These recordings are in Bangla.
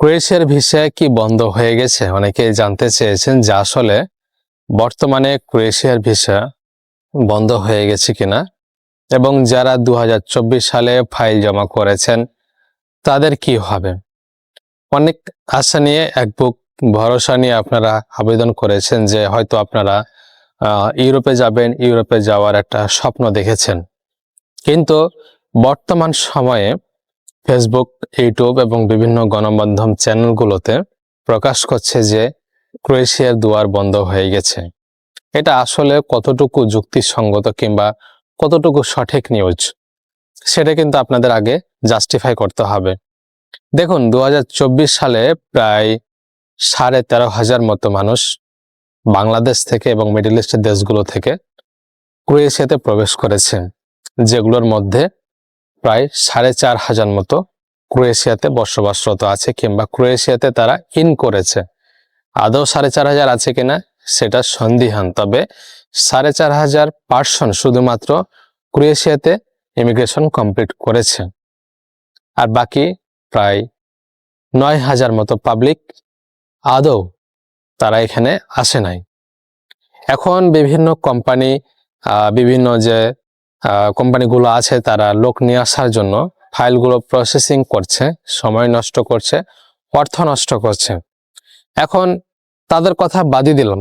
ক্রোয়েশিয়ার ভিসা কি বন্ধ হয়ে গেছে? অনেকে জানতে চেয়েছেন যে আসলে বর্তমানে ক্রোয়েশিয়ার ভিসা বন্ধ হয়ে গেছে কিনা এবং যারা দু হাজার চব্বিশ সালে ফাইল জমা করেছেন, তাদের কি হবে? অনেক আশা নিয়ে, এক বুক ভরসা নিয়ে আপনারা আবেদন করেছেন যে হয়তো আপনারা ইউরোপে যাবেন, ইউরোপে যাওয়ার একটা স্বপ্ন দেখেছেন। কিন্তু বর্তমান সময়ে ফেসবুক ইউটিউব এবং বিভিন্ন গণমাধ্যম চ্যানেলগুলোতে প্রকাশ করছে যে ক্রোয়েশিয়ার দুয়ার বন্ধ হয়ে গেছে। এটা আসলে কতটুকু যুক্তিসঙ্গত কিংবা কতটুকু সঠিক নিউজ সেটা কিন্তু আপনাদের আগে জাস্টিফাই করতে হবে। দেখুন দু হাজার চব্বিশ সালে প্রায় সাড়ে তেরো হাজার মতো মানুষ বাংলাদেশ থেকে এবং মিডল ইস্টের দেশগুলো থেকে ক্রোয়েশিয়াতে প্রবেশ করেছে, যেগুলোর মধ্যে প্রায় সাড়ে চার হাজার মতো ক্রোয়েশিয়াতে বসবাসরত আছে কিংবা ক্রোয়েশিয়াতে তারা ইন করেছে। আদৌ সাড়ে চার হাজার আছে কিনা সেটা সন্দিহান, তবে সাড়ে চার হাজার পার্সন শুধুমাত্র ক্রোয়েশিয়াতে ইমিগ্রেশন কমপ্লিট করেছে। আর বাকি প্রায় নয় হাজার মতো পাবলিক আদৌ তারা এখানে আসে নাই। এখন বিভিন্ন কোম্পানি বিভিন্ন যে কোম্পানিগুলো আছে তারা লোক নিয়ে আসার জন্য ফাইলগুলো প্রসেসিং করছে, সময় নষ্ট করছে, অর্থ নষ্ট করছে। এখন তাদের কথা বাদই দিলাম,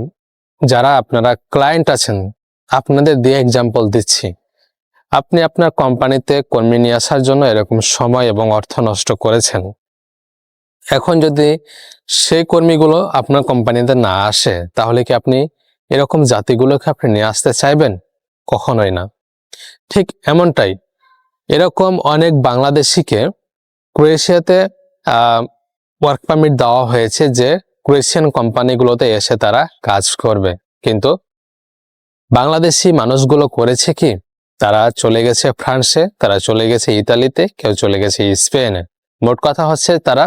যারা আপনারা ক্লায়েন্ট আছেন, আপনাদের দিয়ে এক্সাম্পল দিচ্ছি। আপনি আপনার কোম্পানিতে কর্মী নিয়ে আসার জন্য এরকম সময় এবং অর্থ নষ্ট করেছেন। এখন যদি সেই কর্মীগুলো আপনার কোম্পানিতে না আসে, তাহলে কি আপনি এরকম জাতিগুলোকে আপনি নিয়ে আসতে চাইবেন? কখনোই না। ঠিক এমনটাই। এরকম অনেক বাংলাদেশিকে ক্রোয়েশিয়াতে ওয়ার্ক পারমিট দেওয়া হয়েছে যে ক্রোয়েশিয়ান কোম্পানিগুলোতে এসে তারা কাজ করবে। কিন্তু বাংলাদেশি মানুষগুলো করেছে কি? তারা চলে গেছে ফ্রান্সে, তারা চলে গেছে ইতালিতে, কেউ চলে গেছে স্পেনে। মোট কথা হচ্ছে তারা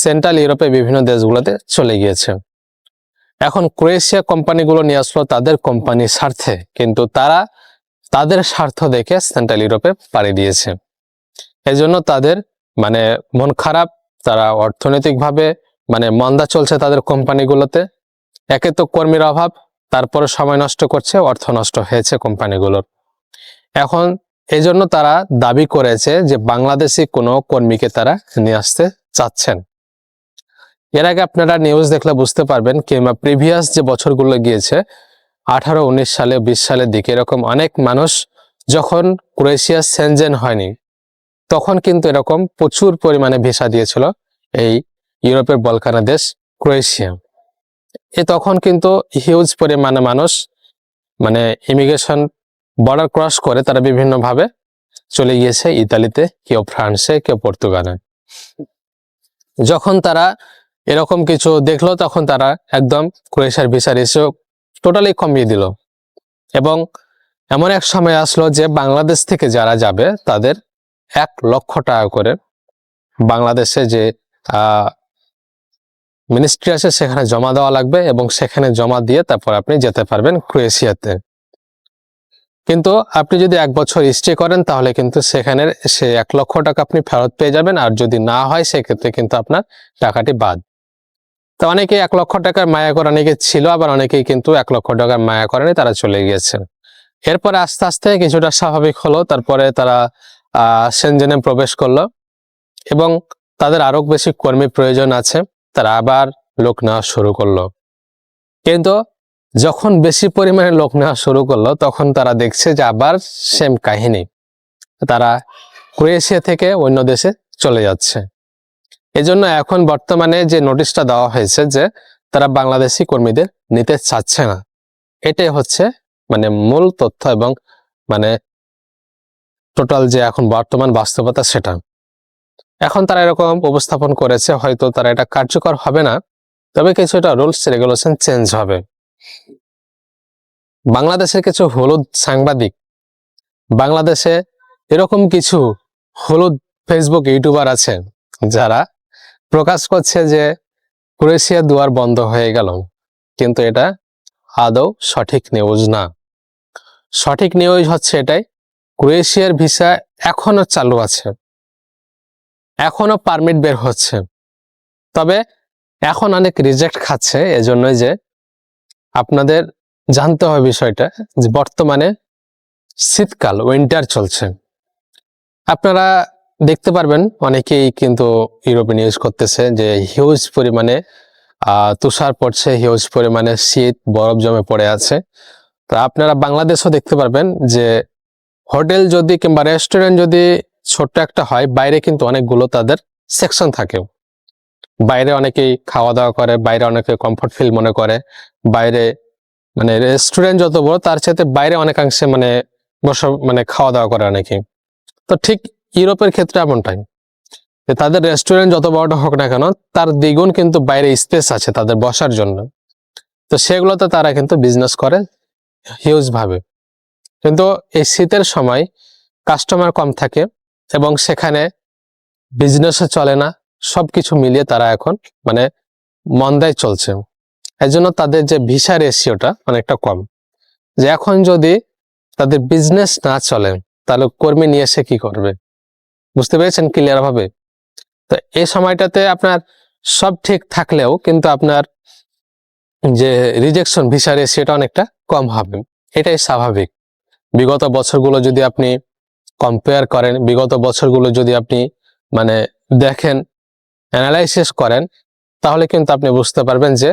সেন্ট্রাল ইউরোপে বিভিন্ন দেশগুলোতে চলে গিয়েছে। এখন ক্রোয়েশিয়া কোম্পানিগুলো নিয়ে আসলো তাদের কোম্পানির স্বার্থে, কিন্তু তারা তাদের স্বার্থ দেখে সেন্ট্রাল ইউরোপে পাড়ি দিয়েছে। এজন্য তাদের মানে মন খারাপ, তারা অর্থনৈতিকভাবে মানে মন্দা চলছে তাদের কোম্পানিগুলোতে। একে তো কর্মীর অভাব তারপরে সময় নষ্ট করছে, অর্থ নষ্ট হয়েছে কোম্পানিগুলোর। এখন এই জন্য তারা দাবি করেছে যে বাংলাদেশি কোনো কর্মীকে তারা নিয়ে আসতে চাচ্ছেন। এর আগে আপনারা নিউজ দেখলে বুঝতে পারবেন কিংবা প্রিভিয়াস যে বছরগুলো গিয়েছে আঠারো, উনিশ সালে, বিশ সালের দিকে এরকম অনেক মানুষ যখন ক্রোয়েশিয়া সেনজেন হয়নি, তখন কিন্তু এরকম প্রচুর পরিমাণে ভিসা দিয়েছিল এই ইউরোপের বলকানা দেশ ক্রোয়েশিয়া। এ তখন কিন্তু হিউজ পরিমাণে মানুষ মানে ইমিগ্রেশন বর্ডার ক্রস করে তারা বিভিন্নভাবে চলে গিয়েছে ইতালিতে, কেউ ফ্রান্সে, কেউ পর্তুগালে। যখন তারা এরকম কিছু দেখল, তখন তারা একদম ক্রোয়েশিয়ার ভিসা রেশিও টোটালি কমিয়ে দিল। এবং এমন এক সময় আসলো যে বাংলাদেশ থেকে যারা যাবে, তাদের এক লক্ষ টাকা করে বাংলাদেশে যে মিনিস্ট্রি আছে, সেখানে জমা দেওয়া লাগবে এবং সেখানে জমা দিয়ে তারপর আপনি যেতে পারবেন ক্রোয়েশিয়াতে কিন্তু আপনি যদি এক বছর স্টে করেন, তাহলে কিন্তু সেখানে সে এক লক্ষ টাকা আপনি ফেরত পেয়ে যাবেন। আর যদি না হয়, সেক্ষেত্রে কিন্তু আপনার টাকাটি বাদ। তো অনেকে এক লক্ষ টাকার মায়া করে, অনেকে ছিল, আবার অনেকেই কিন্তু এক লক্ষ টাকার মায়া করেনি তারা চলে গিয়েছেন এরপরে আস্তে আস্তে কিছুটা স্বাভাবিক হলো, তারপরে তারা সেনজেনে প্রবেশ করল এবং তাদের আরও বেশি কর্মী প্রয়োজন আছে, তারা আবার লোক নেওয়া শুরু করল। কিন্তু যখন বেশি পরিমাণে লোক নেওয়া শুরু করল, তখন তারা দেখছে যে আবার সেম কাহিনী। তারা ক্রোয়েশিয়া থেকে অন্য দেশে চলে যাচ্ছে। এজন্য এখন বর্তমানে যে নোটিশটা দেওয়া হয়েছে যে তারা বাংলাদেশি কর্মীদের নিতে চাচ্ছে না, এটাই হচ্ছে মানে মূল তথ্য এবং মানে টোটাল যে এখন বর্তমান বাস্তবতা সেটা। এখন তারা এরকম উপস্থাপন করেছে, হয়তো তারা এটা কার্যকর হবে না, তবে কিছু কিছুটা রুলস রেগুলেশন চেঞ্জ হবে। বাংলাদেশের কিছু হলুদ সাংবাদিক, বাংলাদেশে এরকম কিছু হলুদ ফেসবুক ইউটিউবার আছে যারা প্রকাশ করছে যে ক্রোয়েশিয়া দুয়ার বন্ধ হয়ে গেল। কিন্তু এটা আদৌ সঠিক নিউজ না। সঠিক নিউজ হচ্ছে এটাই, ক্রোয়েশিয়ার ভিসা এখনও চালু আছে। এখনও পারমিট বের হচ্ছে। তবে এখন অনেক রিজেক্ট খাচ্ছে, এজন্যই যে আপনাদের জানতে হবে বিষয়টা যে বর্তমানে শীতকাল উইন্টার চলছে। আপনারা দেখতে পারবেন অনেকেই কিন্তু ইউরোপে ইউজ করতেছে যে হিউজ পরিমাণে তুষার পড়ছে হিউজ পরিমাণে শীত, বরফ জমে পড়ে আছে। তো আপনারা বাংলাদেশও দেখতে পারবেন যে হোটেল যদি কিংবা রেস্টুরেন্ট যদি ছোট্ট একটা হয়, বাইরে কিন্তু অনেকগুলো তাদের সেকশন থাকে বাইরে অনেকেই খাওয়া দাওয়া করে, বাইরে অনেকে কমফর্ট ফিল মনে করে। বাইরে মানে রেস্টুরেন্ট যত বড়, তার সাথে বাইরে অনেকাংশে মানে বসে মানে খাওয়া দাওয়া করে অনেকে তো ঠিক ইউরোপের ক্ষেত্রে এমনটাই। যে তাদের রেস্টুরেন্ট যত বড়টা হোক না কেন, তার দ্বিগুণ কিন্তু বাইরে স্পেস আছে তাদের বসার জন্য। তো সেগুলোতে তারা কিন্তু বিজনেস করে হিউজ ভাবে কিন্তু এই শীতের সময় কাস্টমার কম থাকে এবং সেখানে বিজনেসও চলে না সব কিছু মিলিয়ে তারা এখন মানে মন্দায় চলছে। এই জন্য তাদের যে ভিসা রেশিওটা অনেকটা কম। যে এখন যদি তাদের বিজনেস না চলে, তাহলে কর্মী নিয়ে এসে কি করবে? বুঝতে পেরেছেন ক্লিয়ার ভাবে? তো এই সময়টাতে আপনার সব ঠিক থাকলেও কিন্তু আপনার যে রিজেকশন ভিসা রেশিওটা অনেকটা কম হবে। এটাই স্বাভাবিক। বিগত বছরগুলো যদি আপনি কম্পেয়ার করেন, বিগত বছরগুলো যদি আপনি মানে দেখেন অ্যানালাইসিস করেন, তাহলে কিন্তু আপনি বুঝতে পারবেন যে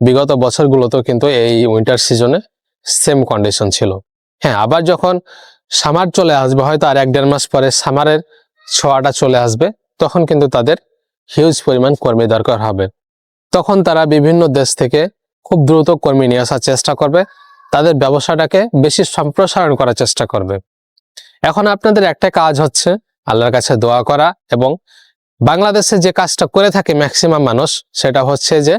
বিগত বছরগুলোতেও কিন্তু এই উইন্টার সিজনে সেম কন্ডিশন ছিল। হ্যাঁ আবার যখন সামার চলে আসবে, হয়তো আর এক দেড় মাস পরে সামারের ছোঁয়াটা চলে আসবে, তখন কিন্তু তাদের হিউজ পরিমাণ কর্মী দরকার হবে। তখন তারা বিভিন্ন দেশ থেকে খুব দ্রুত কর্মী নিয়ে আসার চেষ্টা করবে, তাদের ব্যবসাটাকে বেশি সম্প্রসারণ করার চেষ্টা করবে। এখন আপনাদের একটা কাজ হচ্ছে আল্লাহর কাছে দোয়া করা এবং বাংলাদেশে যে কাজটা করে থাকে ম্যাক্সিমাম মানুষ, সেটা হচ্ছে যে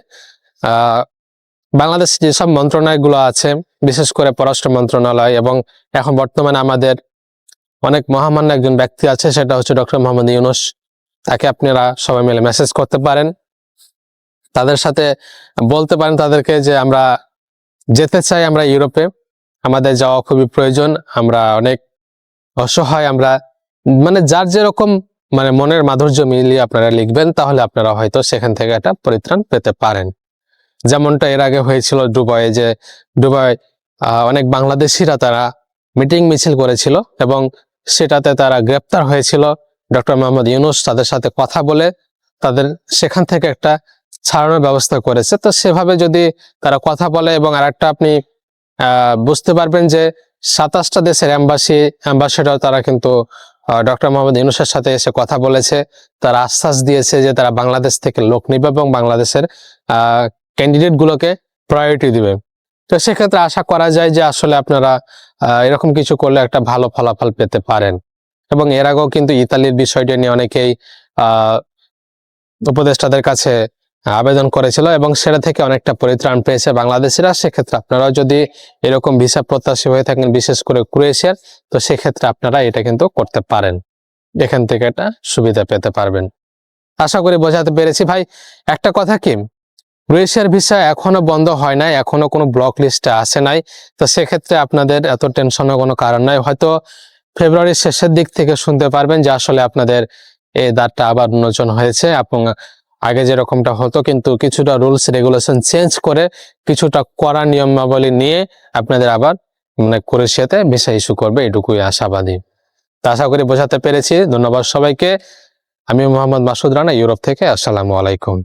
বাংলাদেশে যেসব মন্ত্রণালয়গুলো আছে, বিশেষ করে পররাষ্ট্র মন্ত্রণালয় এবং এখন বর্তমানে আমাদের অনেক মহামান্য একজন ব্যক্তি আছে সেটা হচ্ছে ডক্টর মোহাম্মদ ইউনুস। তাকে আপনারা সবাই মিলে মেসেজ করতে পারেন। তাদের সাথে বলতে পারেন তাদেরকে যে আমরা যেতে চাই আমরা ইউরোপে। আমাদের যাওয়া খুবই প্রয়োজন। আমরা অনেক অসহায় আমরা মানে যার যেরকম মানে মনের মাধুর্য মিলিয়ে আপনারা লিখবেন তাহলে আপনারা হয়তো সেখান থেকে একটা পরিত্রাণ পেতে পারেন। যেমনটা এর আগে হয়েছিল দুবাইয়ে যে আহ, অনেক বাংলাদেশিরা তারা মিটিং মিছিল করেছিল এবং সেটাতে তারা গ্রেপ্তার হয়েছিল। ডক্টর মোহাম্মদ ইউনুস তাদের সাথে কথা বলে তাদের সেখান থেকে একটা ছাড়ানোর ব্যবস্থা করেছে। তো সেভাবে যদি তারা কথা বলে এবং আরেকটা আপনি বুঝতে পারবেন যে সাতাশটা দেশের অ্যাম্বাসি, অ্যাম্বাসেডর তারা কিন্তু ডক্টর মোহাম্মদ ইউনুসের সাথে এসে কথা বলেছে। তারা আশ্বাস দিয়েছে যে তারা বাংলাদেশ থেকে লোক নিবে এবং বাংলাদেশের ক্যান্ডিডেট গুলোকে প্রায়োরিটি দিবে। তো সেক্ষেত্রে আশা করা যায় যে আসলে আপনারা এরকম কিছু করলে একটা ভালো ফলাফল পেতে পারেন। এবং এর আগেও কিন্তু ইতালির বিষয়টি নিয়ে অনেকেই উপদেষ্টাদের কাছে আবেদন করেছিল এবং সেটা থেকে অনেকটা পরিত্রাণ পেয়েছে বাংলাদেশিরা। সেক্ষেত্রে আপনারাও যদি এরকম ভিসা প্রত্যাশী হয়ে থাকেন, বিশেষ করে ক্রোয়েশিয়ার, তো সেক্ষেত্রে আপনারা এটা কিন্তু করতে পারেন। এখান থেকে একটা সুবিধা পেতে পারবেন। আশা করি বোঝাতে পেরেছি। ভাই, একটা কথা কি? ক্রোয়েশিয়ার ভিসা এখনও বন্ধ হয় নাই, এখনও কোনো ব্লক লিস্টে আসে নাই। তো সেক্ষেত্রে আপনাদের এত টেনশনের কোনো কারণ নাই। হয়তো ফেব্রুয়ারির শেষের দিক থেকে শুনতে পারবেন যে আসলে আপনাদের এই দাঁতটা আবার উন্মোচন হয়েছে এবং আগে যেরকমটা হতো, কিন্তু কিছুটা রুলস রেগুলেশন চেঞ্জ করে কিছুটা কড়া নিয়মাবলী নিয়ে আপনাদের আবার মানে ক্রোয়েশিয়াতে ভিসা ইস্যু করবে, এটুকুই আশাবাদী। তা আশা করি বোঝাতে পেরেছি। ধন্যবাদ সবাইকে। আমি মোহাম্মদ মাসুদ রানা, ইউরোপ থেকে। আসসালামু আলাইকুম।